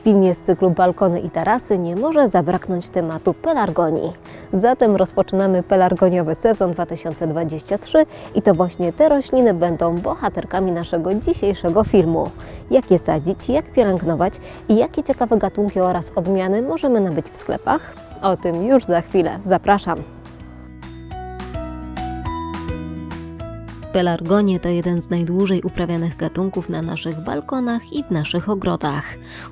W filmie z cyklu Balkony i tarasy nie może zabraknąć tematu pelargonii. Zatem rozpoczynamy pelargoniowy sezon 2023 i to właśnie te rośliny będą bohaterkami naszego dzisiejszego filmu. Jak je sadzić, jak pielęgnować i jakie ciekawe gatunki oraz odmiany możemy nabyć w sklepach? O tym już za chwilę. Zapraszam. Pelargonie to jeden z najdłużej uprawianych gatunków na naszych balkonach i w naszych ogrodach.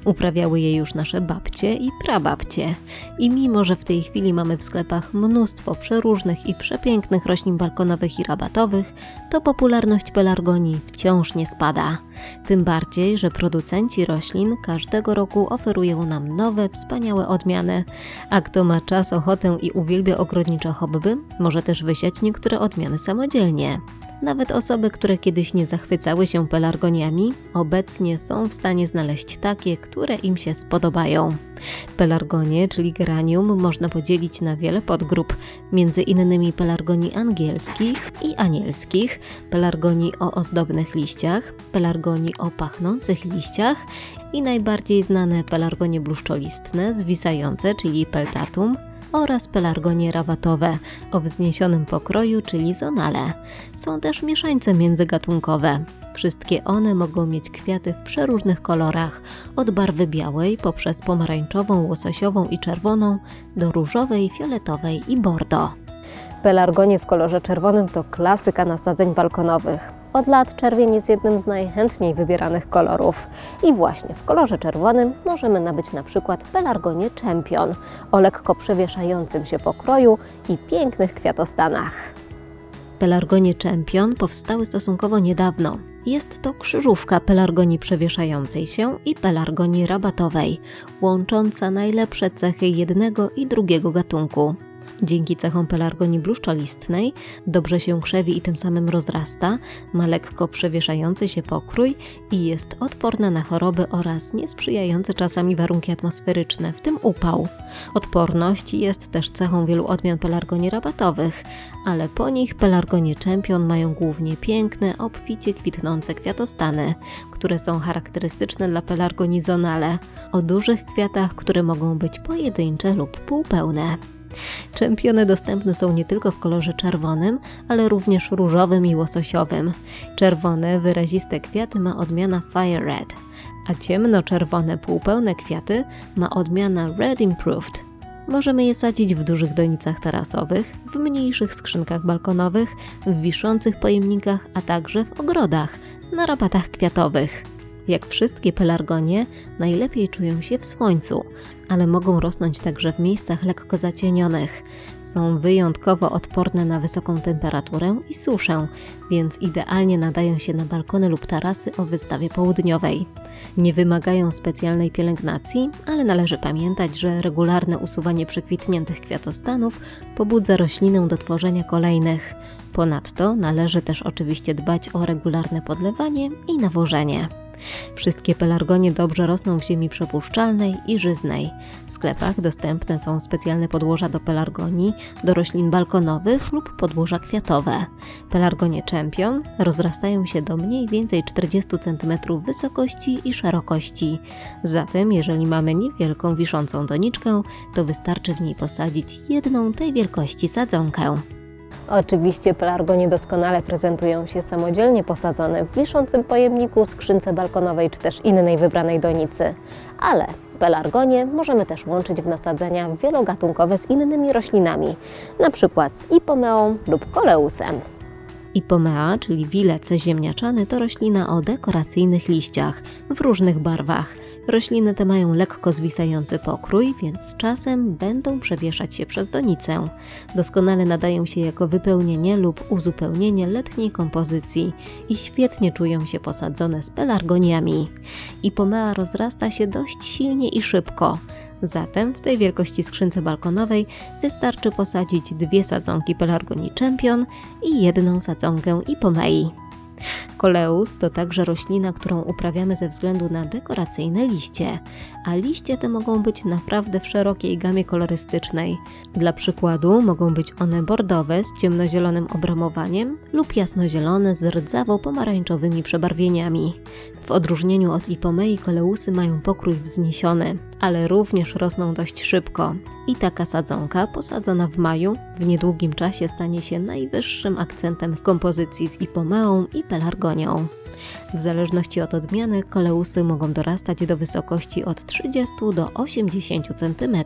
Uprawiały je już nasze babcie i prababcie. I mimo, że w tej chwili mamy w sklepach mnóstwo przeróżnych i przepięknych roślin balkonowych i rabatowych, to popularność pelargonii wciąż nie spada. Tym bardziej, że producenci roślin każdego roku oferują nam nowe, wspaniałe odmiany. A kto ma czas, ochotę i uwielbia ogrodnicze hobby, może też wysiać niektóre odmiany samodzielnie. Nawet osoby, które kiedyś nie zachwycały się pelargoniami, obecnie są w stanie znaleźć takie, które im się spodobają. Pelargonie, czyli geranium, można podzielić na wiele podgrup, między innymi pelargonii angielskich i anielskich, pelargonii o ozdobnych liściach, pelargonii o pachnących liściach i najbardziej znane pelargonie bluszczolistne, zwisające, czyli peltatum, oraz pelargonie rabatowe o wzniesionym pokroju, czyli zonale. Są też mieszańce międzygatunkowe. Wszystkie one mogą mieć kwiaty w przeróżnych kolorach, od barwy białej poprzez pomarańczową, łososiową i czerwoną do różowej, fioletowej i bordo. Pelargonie w kolorze czerwonym to klasyka nasadzeń balkonowych. Od lat czerwień jest jednym z najchętniej wybieranych kolorów. I właśnie w kolorze czerwonym możemy nabyć na przykład pelargonię Champion o lekko przewieszającym się pokroju i pięknych kwiatostanach. Pelargonie Champion powstały stosunkowo niedawno. Jest to krzyżówka pelargonii przewieszającej się i pelargonii rabatowej, łącząca najlepsze cechy jednego i drugiego gatunku. Dzięki cechom pelargonii bluszczolistnej dobrze się krzewi i tym samym rozrasta, ma lekko przewieszający się pokrój i jest odporna na choroby oraz niesprzyjające czasami warunki atmosferyczne, w tym upał. Odporność jest też cechą wielu odmian pelargonii rabatowych, ale po nich pelargonie Champion mają głównie piękne, obficie kwitnące kwiatostany, które są charakterystyczne dla pelargonii zonale, o dużych kwiatach, które mogą być pojedyncze lub półpełne. Czempiony dostępne są nie tylko w kolorze czerwonym, ale również różowym i łososiowym. Czerwone, wyraziste kwiaty ma odmiana Fire Red, a ciemnoczerwone, półpełne kwiaty ma odmiana Red Improved. Możemy je sadzić w dużych donicach tarasowych, w mniejszych skrzynkach balkonowych, w wiszących pojemnikach, a także w ogrodach, na rabatach kwiatowych. Jak wszystkie pelargonie, najlepiej czują się w słońcu, ale mogą rosnąć także w miejscach lekko zacienionych. Są wyjątkowo odporne na wysoką temperaturę i suszę, więc idealnie nadają się na balkony lub tarasy o wystawie południowej. Nie wymagają specjalnej pielęgnacji, ale należy pamiętać, że regularne usuwanie przekwitniętych kwiatostanów pobudza roślinę do tworzenia kolejnych. Ponadto należy też oczywiście dbać o regularne podlewanie i nawożenie. Wszystkie pelargonie dobrze rosną w ziemi przepuszczalnej i żyznej. W sklepach dostępne są specjalne podłoża do pelargonii, do roślin balkonowych lub podłoża kwiatowe. Pelargonie Champion rozrastają się do mniej więcej 40 cm wysokości i szerokości. Zatem, jeżeli mamy niewielką wiszącą doniczkę, to wystarczy w niej posadzić jedną tej wielkości sadzonkę. Oczywiście pelargonie doskonale prezentują się samodzielnie posadzone w wiszącym pojemniku, skrzynce balkonowej czy też innej wybranej donicy. Ale pelargonie możemy też łączyć w nasadzenia wielogatunkowe z innymi roślinami, na przykład z ipomeą lub koleusem. Ipomea, czyli wilec ziemniaczany, to roślina o dekoracyjnych liściach w różnych barwach. Rośliny te mają lekko zwisający pokrój, więc z czasem będą przewieszać się przez donicę. Doskonale nadają się jako wypełnienie lub uzupełnienie letniej kompozycji i świetnie czują się posadzone z pelargoniami. Ipomea rozrasta się dość silnie i szybko. Zatem w tej wielkości skrzynce balkonowej wystarczy posadzić dwie sadzonki pelargonii Champion i jedną sadzonkę Ipomei. Koleus to także roślina, którą uprawiamy ze względu na dekoracyjne liście, a liście te mogą być naprawdę w szerokiej gamie kolorystycznej. Dla przykładu mogą być one bordowe z ciemnozielonym obramowaniem lub jasnozielone z rdzawo-pomarańczowymi przebarwieniami. W odróżnieniu od ipomei koleusy mają pokrój wzniesiony, ale również rosną dość szybko. I taka sadzonka posadzona w maju w niedługim czasie stanie się najwyższym akcentem w kompozycji z ipomeą i pelargonią. W zależności od odmiany koleusy mogą dorastać do wysokości od 30 do 80 cm.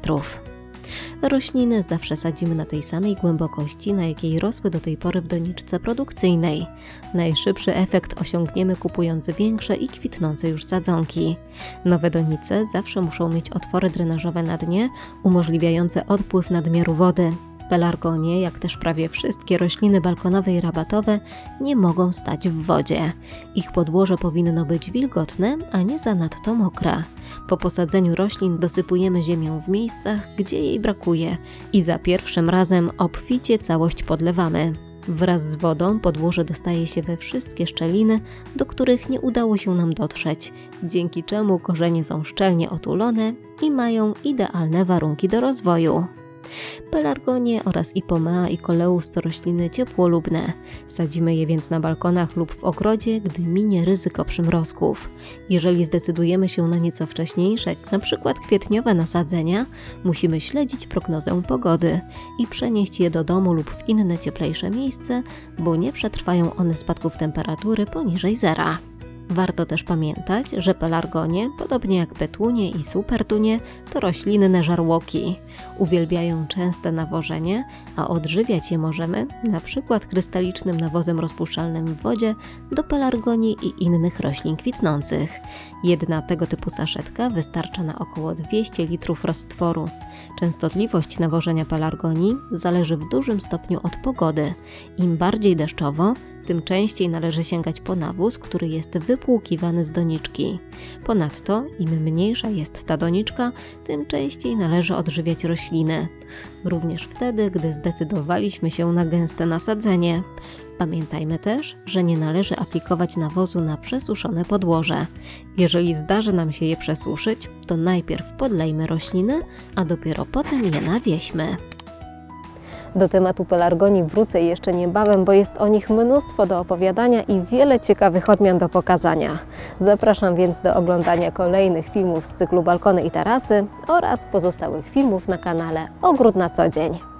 Rośliny zawsze sadzimy na tej samej głębokości, na jakiej rosły do tej pory w doniczce produkcyjnej. Najszybszy efekt osiągniemy kupując większe i kwitnące już sadzonki. Nowe donice zawsze muszą mieć otwory drenażowe na dnie, umożliwiające odpływ nadmiaru wody. Pelargonie, jak też prawie wszystkie rośliny balkonowe i rabatowe, nie mogą stać w wodzie. Ich podłoże powinno być wilgotne, a nie zanadto mokre. Po posadzeniu roślin dosypujemy ziemią w miejscach, gdzie jej brakuje i za pierwszym razem obficie całość podlewamy. Wraz z wodą podłoże dostaje się we wszystkie szczeliny, do których nie udało się nam dotrzeć, dzięki czemu korzenie są szczelnie otulone i mają idealne warunki do rozwoju. Pelargonie oraz ipomea i koleus to rośliny ciepłolubne. Sadzimy je więc na balkonach lub w ogrodzie, gdy minie ryzyko przymrozków. Jeżeli zdecydujemy się na nieco wcześniejsze, np. kwietniowe nasadzenia, musimy śledzić prognozę pogody i przenieść je do domu lub w inne cieplejsze miejsce, bo nie przetrwają one spadków temperatury poniżej zera. Warto też pamiętać, że pelargonie, podobnie jak petunie i supertunie, to roślinne żarłoki. Uwielbiają częste nawożenie, a odżywiać je możemy przykład krystalicznym nawozem rozpuszczalnym w wodzie do pelargonii i innych roślin kwitnących. Jedna tego typu saszetka wystarcza na około 200 litrów roztworu. Częstotliwość nawożenia pelargonii zależy w dużym stopniu od pogody. Im bardziej deszczowo, tym częściej należy sięgać po nawóz, który jest wypłukiwany z doniczki. Ponadto, im mniejsza jest ta doniczka, tym częściej należy odżywiać rośliny. Również wtedy, gdy zdecydowaliśmy się na gęste nasadzenie. Pamiętajmy też, że nie należy aplikować nawozu na przesuszone podłoże. Jeżeli zdarzy nam się je przesuszyć, to najpierw podlejmy rośliny, a dopiero potem je nawieśmy. Do tematu pelargonii wrócę jeszcze niebawem, bo jest o nich mnóstwo do opowiadania i wiele ciekawych odmian do pokazania. Zapraszam więc do oglądania kolejnych filmów z cyklu Balkony i Tarasy oraz pozostałych filmów na kanale Ogród na co dzień.